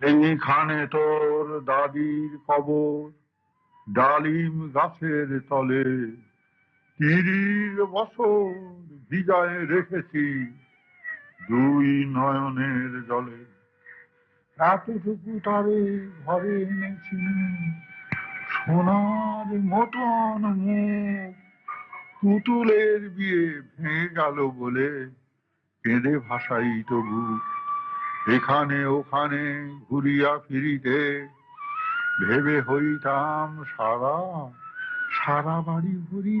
এইখানে তোর দাদির কবর ডালিম গাছের তলে তিরিশ বছর ভিজায় রেখেছি। দুই নয়নের জলে। এতটুকু তারে ঘরে এনেছি সোনার মতন মুখ। পুতুলের বিয়ে ভেঙে গেল বলে কেঁদে ভাসাই তবু। এখানে ওখানে ঘুরিয়া ফিরিতে ভেবে হইতাম সারা সারা বাড়ি ভরি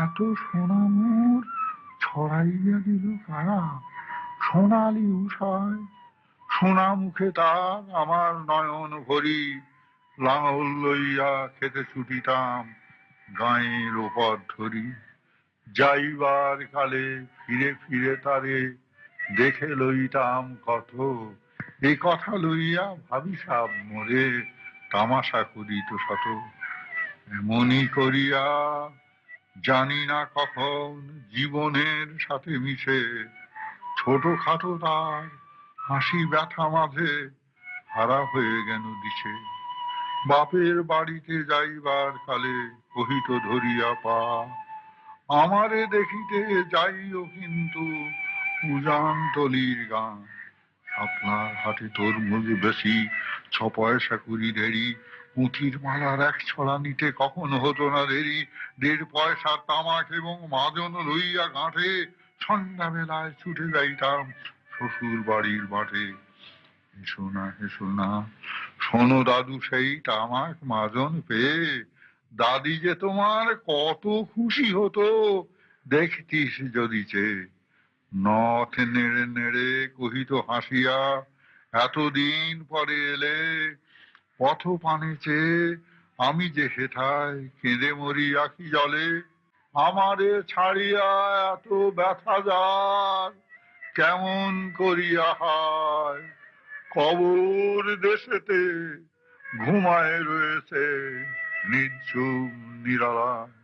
এত সোনা মোর ছড়াইয়া দিল কারা? সোনালি উষায়, সোনা মুখে তার আমার নয়ন ভরি, লাঙল লইয়া খেতে ছুটিতাম গাঁয়ের ওপর ধরি। যাইবার কালে ফিরে ফিরে তারে দেখে লইতাম কত, এ কথা লইয়া ভাবি সাব মোরে তামাশা করিত শত। এমনই করিয়া জানি না কখন জীবনের সাথে মিশে ছোট খাটো তার হাসি ব্যথা মাঝে হারা হয়ে গেল দিছে বাপের বাড়িতে যাইবার কালে কহিত ধরিয়া পা, আমারে দেখিতে যাইও কিন্তু উজান তলির গান। আপনার হাতে তরমুজ বেশি ছ পয়সা কুড়ি দেরি। পুঁথির মালার এক ছড়া নিতে কখনো হতো না দেরি। দেড় পয়সা তামাক এবং মাজন লইয়া গাঁঠে সন্ধ্যাবেলায় ছুটে যাইতাম শ্বশুর বাড়ির মাঠে। হেসো না হেসো না, শোনো দাদু সেই তামাক মাজন পেয়ে। দাদি যে তোমার কত খুশি হতো, দেখতিস যদি চে নথ নেড়ে নেড়ে কহিত হাসিয়া, এতদিন পরে এলে পথ পানে চেয়ে আমি যে হেথায় কেঁদে মরি আখি জলে? আমারে ছাড়িয়া এত ব্যথা যার কেমন করিয়া হয়? কবর দেশেতে ঘুমায় রয়েছে নিঝুম নিরালায়।